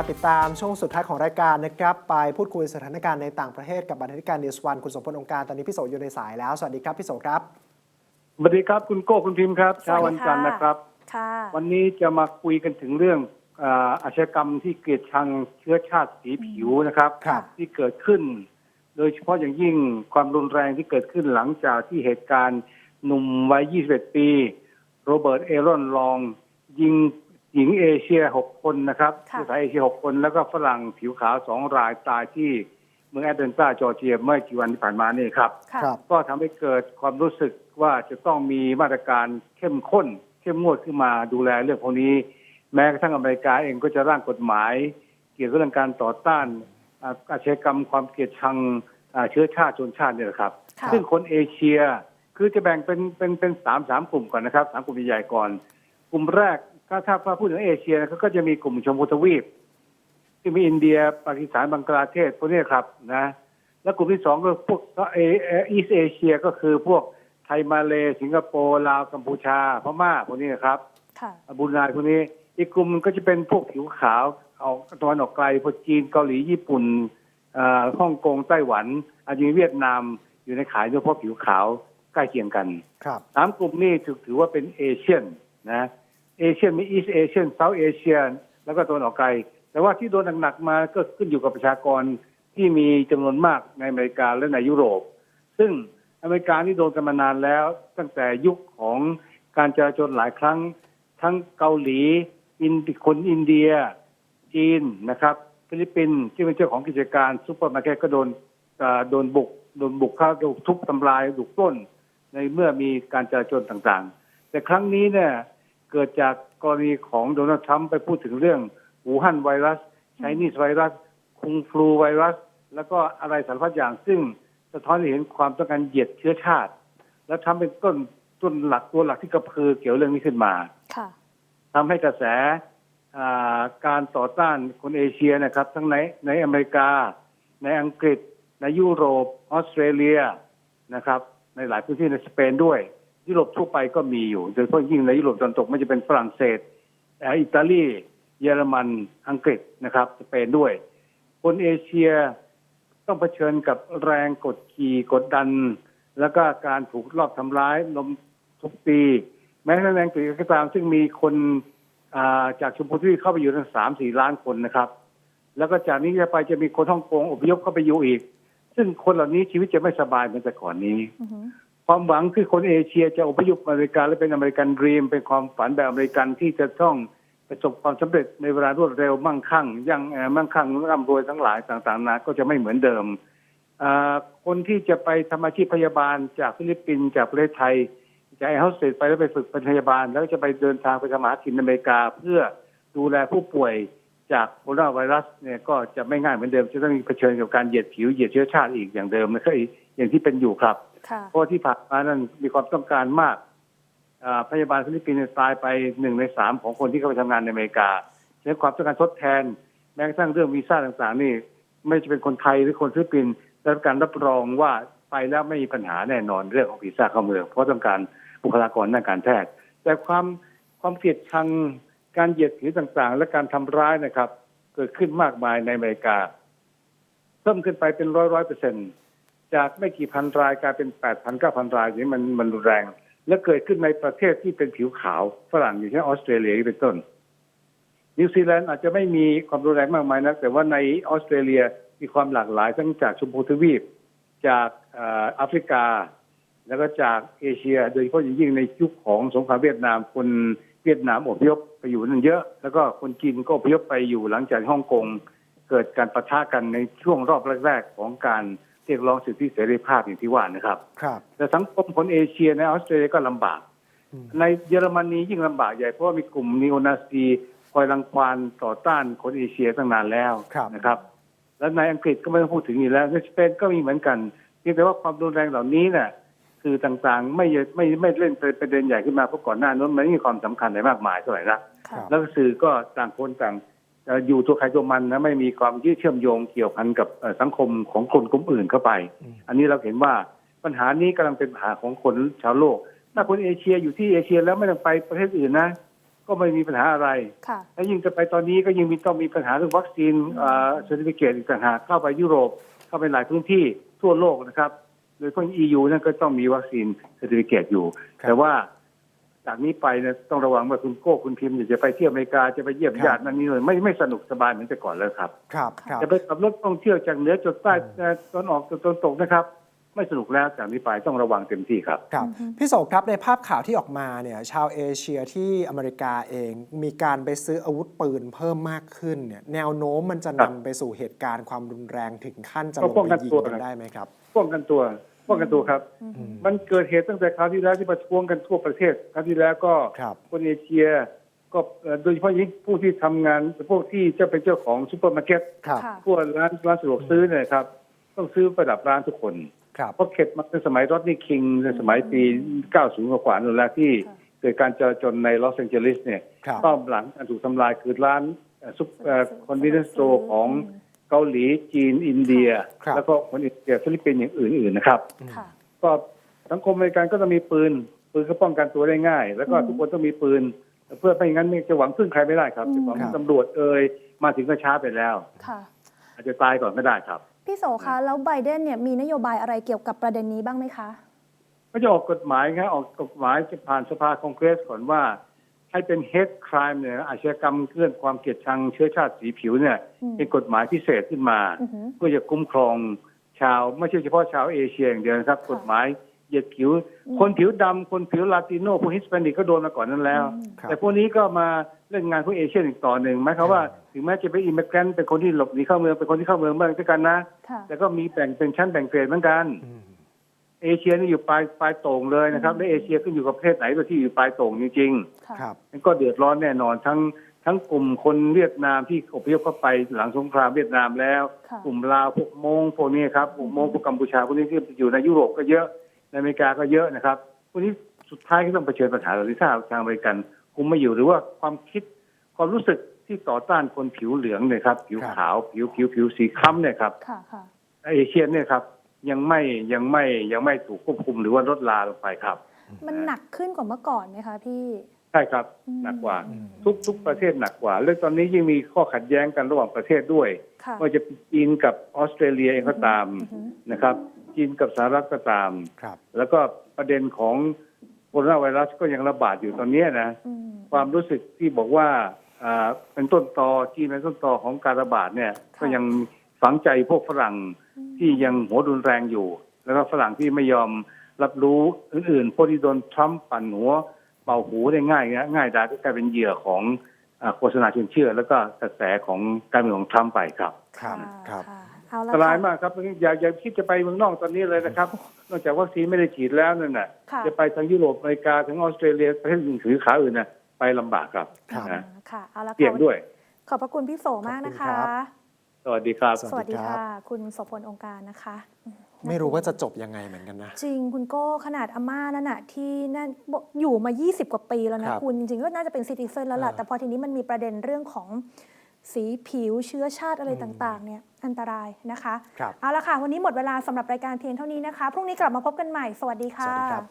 ติดตามช่วงสุดท้ายของรายการนะครับ ไปพูดคุยสถานการณ์ในต่างประเทศกับบรรณาธิการนิวส์วันคุณสมพลองค์การตอนนี้พี่โสอยู่ในสายแล้ว สวัสดีครับพี่โสครับสวัสดีครับคุณโก้คุณพิมพ์ครับสวัสดีเช้าวันจันทร์ค่ะนะครับค่ะวันนี้จะมาคุยกันถึงเรื่องอาอาชญากรรมที่เกลียดชังเชื้อชาติสีผิวนะครับครับที่เกิดขึ้น โดยเฉพาะอย่างยิ่งความรุนแรงที่เกิดขึ้นหลังจากที่เหตุการณ์หนุ่มวัย 21 ปี โรเบิร์ตเอรอนลอง ยิง หญิงเอเชีย6คนนะครับค่ะ ผู้ชายเอเชีย6คน แล้วก็ฝรั่งผิวขาวสองรายตายที่เมืองแอตแลนตาจอร์เจียเมื่อกี่วันที่ผ่านมานี่ครับ ค่ะ ครับ ก็ทำให้เกิดความรู้สึกว่าจะต้องมีมาตรการเข้มข้น เข้มงวดขึ้นมาดูแลเรื่องพวกนี้ แม้กระทั่งอเมริกาเองก็จะร่างกฎหมาย เกี่ยวกับเรื่องการต่อต้านอ่าอาชญากรรมความเกลียดชังอ่าเชื้อชาติชนชาติเนี่ยนะครับ ค่ะ ซึ่งคนเอเชียคือจะแบ่งเป็นเป็นเป็นสามสามกลุ่มก่อนนะครับสามกลุ่มใหญ่ๆก่อน กลุ่มแรก ถ้าถ้าถ้าพูดถึงเอเชียนะครับก็จะมีกลุ่มชมพูทวีป ที่มีอินเดียปากีสถานบังกลาเทศพวกนี้ครับนะ แล้วกลุ่มที่สองก็พวกเออีสเอเชียก็คือพวกไทยมาเลสิงคโปร์ลาวกัมพูชาพม่าพวกนี้นะครับค่ะบรูไนพวกนี้ อีกกลุ่มก็จะเป็นพวกผิวขาวเอาตะวันออกไกลพวกจีนเกาหลีญี่ปุ่นอ่าฮ่องกงไต้หวันอาจจะมีเวียดนามอยู่ในขายด้วยเพราะผิวขาวใกล้เคียงกันครับสามกลุ่มนี้ถือถือว่าเป็นเอเชียนนะ เอเชียมีอีสเอเชียนเซาท์เอเชียแล้วก็ตะวันออกไกล แต่ว่าที่โดนหนักๆมาก็ขึ้นอยู่กับประชากรที่มีจำนวนมากในอเมริกาและในยุโรป ซึ่งอเมริกานี่โดนกันมานานแล้ว ตั้งแต่ยุคของการจราจรหลายครั้ง ทั้งเกาหลี อินคนอินเดีย จีนนะครับ ฟิลิปปินส์ที่เป็นเจ้าของกิจการซุปเปอร์มาร์เก็ตก็โดนโดนบุกโดนบุกเข้าโดนทุบทำลายถูกปล้น ในเมื่อมีการจราจรต่างๆ แต่ครั้งนี้เนี่ย เกิดจากกรณีของโดนัลด์ทรัมป์ไปพูดถึงเรื่องอูฮั่นไวรัสไชนีสไวรัสคุงฟลูไวรัส แล้วก็อะไรสารพัดอย่างซึ่งสะท้อนให้เห็นความต้องการเหยียดเชื้อชาติ และทำเป็นต้นต้นหลักตัวหลักที่กระพือเกี่ยวเรื่องนี้ขึ้นมาค่ะทำให้กระแสอ่าการต่อต้านคนเอเชียนะครับ ทั้งในในอเมริกา ในอังกฤษ ในยุโรปออสเตรเลียนะครับ ในหลายพื้นที่ในสเปนด้วย ยุโรปทั่วไปก็มีอยู่ โดยเฉพาะยิ่งในยุโรปตะวันตกไม่จะเป็นฝรั่งเศสอิตาลีเยอรมันอังกฤษนะครับสเปนด้วย คนเอเชียต้องเผชิญกับแรงกดขี่กดดัน แล้วก็การถูกลอบทำร้ายลมทุบตีแม้ในอังกฤษก็ตามซึ่งมีคนาจากชมพูทวีปเข้าไปอยู่ทั้งสามสี่ล้านคนนะครับ แล้วก็จากนี้จะไปจะมีคนฮ่องกงอพยพเข้าไปอยู่อีก ซึ่งคนเหล่านี้ชีวิตจะไม่สบายเหมือนแต่ก่อนนี้ ความหวังคือคนเอเชียจะอพยพอเมริกาและเป็นอเมริกันดรีม เป็นความฝันแบบอเมริกันที่จะต้องประสบความสำเร็จในเวลารวดเร็วมั่งคั่งยังมั่งคั่งร่ำรวยทั้งหลายต่างๆนาก็จะไม่เหมือนเดิม คนที่จะไปทำอาชีพพยาบาลจากฟิลิปปินส์จากประเทศไทยจะไอเฮาสเตดไปแล้วไปฝึกเป็นพยาบาล แล้วจะไปเดินทางไปทำหากินในอเมริกา เพื่อดูแลผู้ป่วยจากโคโรนาไวรัสเนี่ยก็จะไม่ง่ายเหมือนเดิม จะต้องเผชิญกับการเหยียดผิวเหยียดเชื้อชาติอีกอย่างเดิมนะครับอย่างที่เป็นอยู่ครับ เพราะที่ผ่านมานั้นมีความต้องการมากพยาบาลฟิลิปปินส์ตายไปหนึ่งในสามของคนที่เข้าไปทำงานในอเมริกาฉะนั้นความต้องการทดแทน แม้กระทั่งเรื่องวีซ่าต่างๆ นี่ ไม่จะเป็นคนไทยหรือคนฟิลิปปินส์ได้รับการรับรองว่าไปแล้วไม่มีปัญหาแน่นอนเรื่องของวีซ่าเข้าเมือง เพราะต้องการบุคลากรด้านการแพทย์แต่ความความเกลียดชังการเหยียดผิวต่างๆ และการทำร้ายนะครับ เกิดขึ้นมากมายในอเมริกา เพิ่มขึ้นไปเป็นร้อยร้อยเปอร์เซ็นต์ จากไม่กี่พันรายกลายเป็นแปดพันเก้าพันรายนี่มันมันรุนแรง และเกิดขึ้นในประเทศที่เป็นผิวขาวฝรั่งอย่างเช่นออสเตรเลียเป็นต้น นิวซีแลนด์อาจจะไม่มีความรุนแรงมากมายนะแต่ว่าในออสเตรเลียมีความหลากหลายทั้งจากชมพูทวีป จากแอฟริกา แล้วก็จากเอเชีย โดยเฉพาะอย่างยิ่งในยุคของสงครามเวียดนามคนเวียดนามอพยพไปอยู่นั่นเยอะ แล้วก็คนจีนก็อพยพไปอยู่หลังจากฮ่องกงเกิดการปะทะกันในช่วงรอบแรก ๆ ของการ เรียกร้องสิทธิเสรีภาพอย่างที่ว่านะครับ ครับ แต่สังคมคนเอเชียในออสเตรเลียก็ลำบากอืมในเยอรมนียิ่งลำบากใหญ่เพราะว่ามีกลุ่มนีโอนาซีคอยรังควานต่อต้านคนเอเชียตั้งนานแล้วครับนะครับ และในอังกฤษก็ไม่ต้องพูดถึงอีกแล้วในสเปนก็มีเหมือนกันเพียงแต่ว่าความรุนแรงเหล่านี้เนี่ยคือต่างๆไม่ไม่ไม่เล่นเป็นประเด็นใหญ่ขึ้นมาเพราะก่อนหน้านั้นมันไม่มีความสำคัญในมากมายเท่าไหร่นะค่ะแล้วก็สื่อก็ต่างคนต่างเอ่ออยู่ตัวใครตัวมันนะไม่มีความยืดเชื่อมโยงเกี่ยวพันกับเอ่อสังคมของคนกลุ่มอื่นเข้าไปอืมอันนี้เราเห็นว่าปัญหานี้กำลังเป็นปัญหาของคนชาวโลก ถ้าคนเอเชียอยู่ที่เอเชียแล้วไม่ต้องไปประเทศอื่นนะ ก็ไม่มีปัญหาอะไรค่ะแล้วยิ่งจะไปตอนนี้ก็ยังมีต้องมีปัญหาเรื่องวัคซีนเซอร์ติฟิเคตอีกต่างหากเข้าไปยุโรปเข้าไปหลายพื้นที่ทั่วโลกนะครับ โดยเฉพาะ EU นั่นก็ต้องมีวัคซีนเซอร์ติฟิเคตอยู่ครับแต่ว่า จากนี้ไปเนี่ยต้องระวังว่าคุณโก้คุณพิมพ์อยากจะไปเที่ยวอเมริกาจะไปเยี่ยมครับญาตินั่นนี่เลยไม่ไม่สนุกสบายเหมือนแต่ก่อนแล้วครับครับครับจะไปขับรถท่องเที่ยวจากเหนือจดใต้เอ่อตอนออกจนตอนตกนะครับ ไม่สนุกแล้วจากนี้ไปต้องระวังเต็มที่ครับครับพี่โสครับในภาพข่าวที่ออกมาเนี่ยชาวเอเชียที่อเมริกาเองมีการไปซื้ออาวุธปืนเพิ่มมากขึ้นเนี่ยแนวโน้มมันจะครันำบไปสู่เหตุการณ์ความรุนแรงถึงขั้นจะก็ลงป้องไปกันยิงตัวกันครับได้ไหมครับป้องกันตัว ป้องกันตัวครับอืมมันเกิดเหตุตั้งแต่คราวที่แล้วที่ประท้วงกันทั่วประเทศคราวที่แล้วก็ครับคนเอเชียก็เอ่อโดยเฉพาะยิ่งผู้ที่ทำงานพวกที่จะเป็นเจ้าของซูเปอร์มาร์เก็ตครับค่ะพวกร้านร้านสะดวกซื้อเนี่ยครับ ต้องซื้อประดับร้านทุกคนครับเพราะเข็ดมาเป็นสมัยรอดนี่คิงในสมัยปี 90 กว่าๆนั่นแหละที่ค่ะเกิดการจราจนในลอสแองเจลิสเนี่ยครับก็หลังการถูกทำลายคือร้านซุปคอนเวนิสโตของ เกาหลีจีนอินเดีย ครับ แล้วก็คนอินเดียฟิลิปปินส์อย่างอื่นๆนะครับ ค่ะ ก็สังคมอเมริกันก็ต้องมีปืน ปืนก็ป้องกันตัวได้ง่าย แล้วก็อืมทุกคนต้องมีปืน เพื่อไม่งั้นจะหวังพึ่งใครไม่ได้ครับอืม จะหวังครับ ตำรวจเอ่ยมาถึงก็ช้าไปแล้ว ค่ะ อาจจะตายก่อนก็ได้ครับ พี่โสคะ แล้วไบเดนเนี่ยมีนโยบายอะไรเกี่ยวกับประเด็นนี้บ้างไหมคะ ก็จะออกกฎหมายครับออกกฎหมายจะผ่านสภาคองเกรสก่อนว่า ให้เป็น hate crime เนี่ยอาชญากรรมเคลื่อนความเกลียดชังเชื้อชาติสีผิวเนี่ยอืมเป็นกฎหมายพิเศษขึ้นมาอือหือเพื่อจะคุ้มครองชาว ไม่ใช่เฉพาะชาวเอเชียอย่างเดียวนะครับค่ะกฎหมายเหยียดผิวอืมคนผิวดำคนผิวลาติโนพวกฮิสแปนิกก็โดนมาก่อนนั้นแล้วอืมครับแต่พวกนี้ก็มาเล่นงานพวกเอเชียอีกต่อหนึ่งหมายความว่าถึงแม้จะเป็นอิมเมกรนเป็นคนที่หลบหนีเข้าเมืองเป็นคนที่เข้าเมืองบ้างด้วยกันนะค่ะแต่ก็มีแบ่งเป็นชั้นแบ่งเกรดเหมือนกันอืม เอเชียนี่อยู่ปลายปลายโต่งเลยนะครับและเอเชียขึ้นอยู่กับประเทศไหนก็ที่อยู่ปลายโต่งจริงค่ะครับๆนั่นก็เดือดร้อนแน่นอนทั้งทั้งกลุ่มคนเวียดนามที่อพยพเข้าไปหลังสงครามเวียดนามแล้ว ค่ะ กลุ่มลาวพวกมงพวกนี้ครับพวกมงพวกกัมพูชาพวกนี้ที่อยู่ในยุโรปก็เยอะในอเมริกาก็เยอะนะครับพวกนี้สุดท้ายก็ต้องเผชิญปัญหาเหล่านี้ถ้าทางอเมริกันคุมไม่อยู่หรือว่าความคิดความรู้สึกที่ต่อต้านคนผิวเหลืองเนี่ยครับผิวครับ ขาวผิวผิวผิวสีคล้ำเนี่ยครับ ค่ะค่ะ เอเชียเนี่ยครับ ยังไม่ยังไม่ยังไม่ถูกควบคุมหรือว่าลดลาลงไปครับ มันหนักขึ้นกว่าเมื่อก่อนไหมคะพี่ ใช่ครับอืมหนักกว่าอืมทุกทุกประเทศหนักกว่า แล้วตอนนี้ยิ่งมีข้อขัดแย้งกันระหว่างประเทศด้วยค่ะว่าจะจีนกับออสเตรเลียเองก็ตามอือหือนะครับ จีนกับสหรัฐก็ตามครับแล้วก็ประเด็นของโคโรนาไวรัสก็ยังระบาดอยู่ตอนนี้นะอืมความรู้สึกที่บอกว่าอ่าเป็นต้นตอจีนเป็นต้นตอของการระบาดเนี่ยค่ะก็ยังฝังใจพวกฝรั่งอืม ที่ยังหัวรุนแรงอยู่ แล้วก็ฝรั่งที่ไม่ยอมรับรู้อื่นๆพวกที่โดนทรัมป์ปั่นหัวเป่าหูได้ง่ายนะง่ายดายก็กลายเป็นเหยื่อของอาโฆษณาชวนเชื่อ แล้วก็กระแสของการเมืองของทรัมป์ไปครับ ครับค่ะครับค่ะเอาอัละนตรายค่ะมากครับอย่าอย่าคิดจะไปเมืองนอกตอนนี้เลยนะครับ นอกจากวัคซีนไม่ได้ฉีดแล้วนั่นน่ะค่ะจะไปทางยุโรปอเมริกาทางออสเตรเลียประเทศอื่นถือขาอื่นน่ะไปลำบากครับครับนะค่ะเอาละค่ะเสี่ยงด้วย ขอบพระคุณพี่โสมากนะคะ วัสดีครับสสวัวัสสดีดีครับค่ะ คุณโสพลองค์การนะคะ ไม่รู้ว่าจะจบยังไงเหมือนกันนะ จริงคุณโก้ขนาดอาม่านั่นน่ะที่นั่นบอกอยู่มา 20 กว่าปีแล้วนะครับคุณจริงๆก็น่าจะเป็นซิติเซนแล้วล่ะอ่าแต่พอทีนี้มันมีประเด็นเรื่องของสีผิวเชื้อชาติอะไรต่างๆเนี่ยอันตรายนะคะครับเอาละค่ะ วันนี้หมดเวลาสำหรับรายการเพียงเท่านี้นะคะ พรุ่งนี้กลับมาพบกันใหม่ สวัสดีสค่ะวัสดีครับ